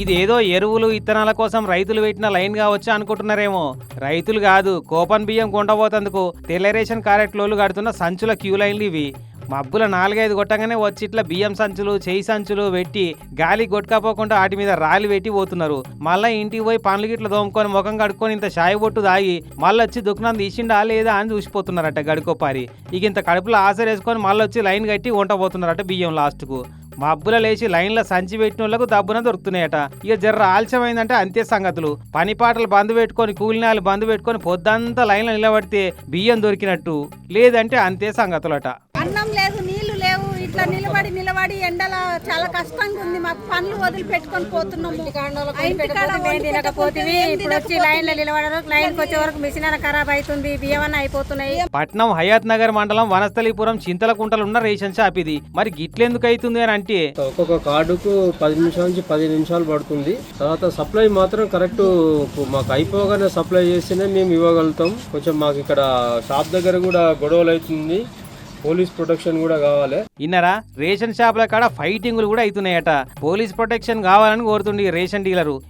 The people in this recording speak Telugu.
ఇదేదో ఎరువులు ఇత్తనాల కోసం రైతులు పెట్టిన లైన్ కావచ్చు అనుకుంటున్నారేమో. రైతులు కాదు కోపన్ బియ్యం కొండబోతందుకు తెల్ల రేషన్ కారెట్లోలు కడుతున్న సంచుల క్యూ లైన్లు ఇవి. మబ్బుల నాలుగైదు కొట్టగానే వచ్చి ఇట్లా బియ్యం సంచులు చేయి సంచులు పెట్టి గాలి కొట్టుకపోకుండా వాటి మీద రాలి పెట్టి పోతున్నారు. మళ్ళీ ఇంటికి పోయి పండ్లు గిట్ల దోముకొని ముఖం కడుక్కొని ఇంత షాయి బొట్టు దాగి మళ్ళీ వచ్చి దుకాణం తీసిండా లేదా అని చూసిపోతున్నారట గడుకోపారి. ఇక ఇంత కడుపులో ఆసరేసుకొని మళ్ళీ వచ్చి లైన్ కట్టి వంట పోతున్నారట బియ్యం లాస్ట్కు. మబ్బుల లేచి లైన్లో సంచి పెట్టిన వాళ్ళకు దబ్బున దొరుకుతున్నాయట. ఇక జర్ర ఆలస్యమైందంటే అంతే సంగతులు. పని పాటలు బంద్ పెట్టుకొని కూలినాలు బంద్ పెట్టుకొని పొద్దంతా లైన్లో నిలబడితే బియ్యం దొరికినట్టు. లేదంటే అంతే సంగతులట. అన్నం లేదు ఇట్లా నిలబడి నిలబడి ఎండల చాలా కష్టంగా ఉంది. మాకు పనులు వదిలి పెట్టుకొని పోతున్నాము వచ్చి నిలబడరు. వరకు మిషన్ అన్న ఖరాబ్ అవుతుంది బియ్యం అయిపోతున్నాయి. పట్నం హయాత్ నగర్ మండలం వనస్థలీపురం చింతలకుంటలు ఉన్న రేషన్ షాప్ ఇది. మరి గిట్లెందుకు అవుతుంది అని అంటే? ఒక్కొక్క కార్డుకు పది నిమిషాల నుంచి పది నిమిషాలు పడుతుంది. తర్వాత సప్లై మాత్రం కరెక్ట్ మాకు అయిపోగానే సప్లై చేస్తేనే మేము ఇవ్వగలుగుతాం. కొంచెం మాకు ఇక్కడ షాప్ దగ్గర కూడా గొడవలు అవుతుంది. పోలీస్ ప్రొటెక్షన్ కూడా కావాలి. ఇన్నరా? రేషన్ షాపుల కాడ ఫైటింగ్లు కూడా అవుతున్నాయట. పోలీస్ ప్రొటెక్షన్ కావాలని కోరుతుండి రేషన్ డీలరు.